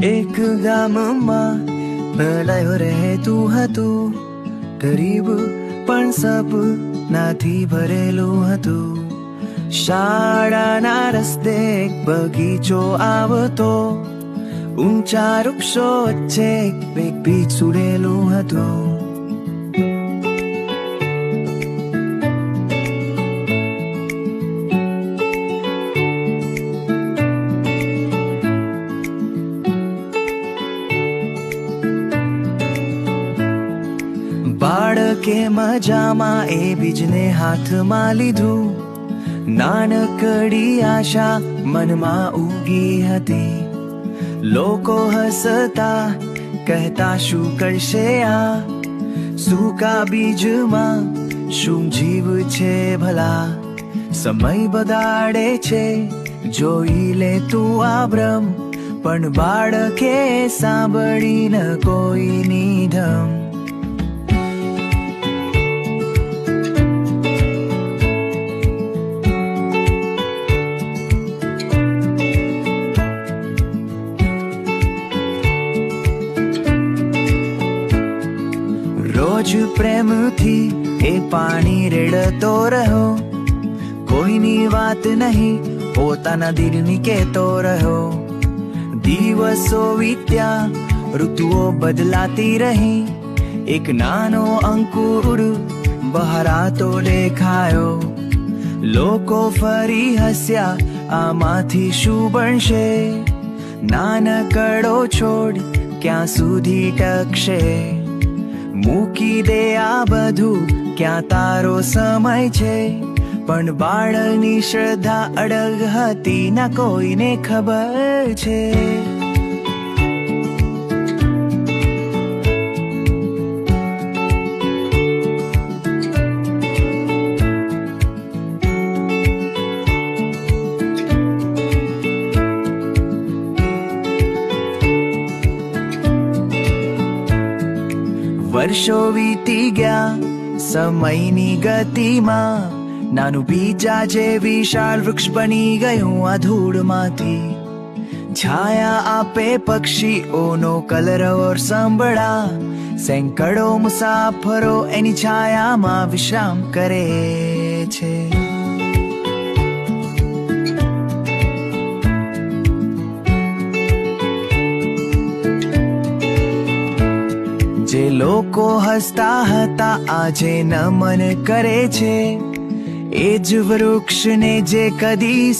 એક ગામમાં ભલાયો રહેતું હતું ગરીબ પણ સપનાથી ભરેલું હતું શાળાના રસ્તે બગીચો આવતો ઊંચા વૃક્ષો વચ્ચે એક બીજ સુડેલું હતું બાળકે મજામાં એ બીજને હાથમાં લીધું. નાનકડી આશા મનમાં ઉગી હતી. લોકો હસતા કહેતા, શું કરશે આ? સૂકા બીજમાં? શું જીવ છે ભલા? સમય બગાડે છે, જોઈ લે તું આ ભ્રમ. પણ બાળકે સાંભળી ન કોઈની ધમ રોજ પ્રેમથી એ પાણી રેડતો રહ્યો કોઈની વાત નહીં, પોતાના દિલની કહેતો રહ્યો દિવસો વીત્યા, ઋતુઓ બદલાતી રહી. એક નાનો અંકુર બહારાતો દેખાયો. લોકો ફરી હસ્યા, આમાંથી શું બનશે? નાનકડો છોડ ક્યાં સુધી ટકશે? મૂકી દે આ બધું. ક્યાં તારો સમય છે? પણ બાળની શ્રદ્ધા અડગ હતી, ના કોઈને ખબર છે. વર્ષો વીતી ગયા, સમયની ગતિમાં નાનું બીજા જે વિશાળ વૃક્ષ બની ગયું આ ધૂળમાંથી. છાયા આપે પક્ષીઓનો કલરવ સાંભળા, સેંકડો મુસાફરો એની છાયામાં વિશ્રામ કરે છે. જે લોકો હસતા હતા આજે નમન કરે છે. એ જ વૃક્ષને જે કદી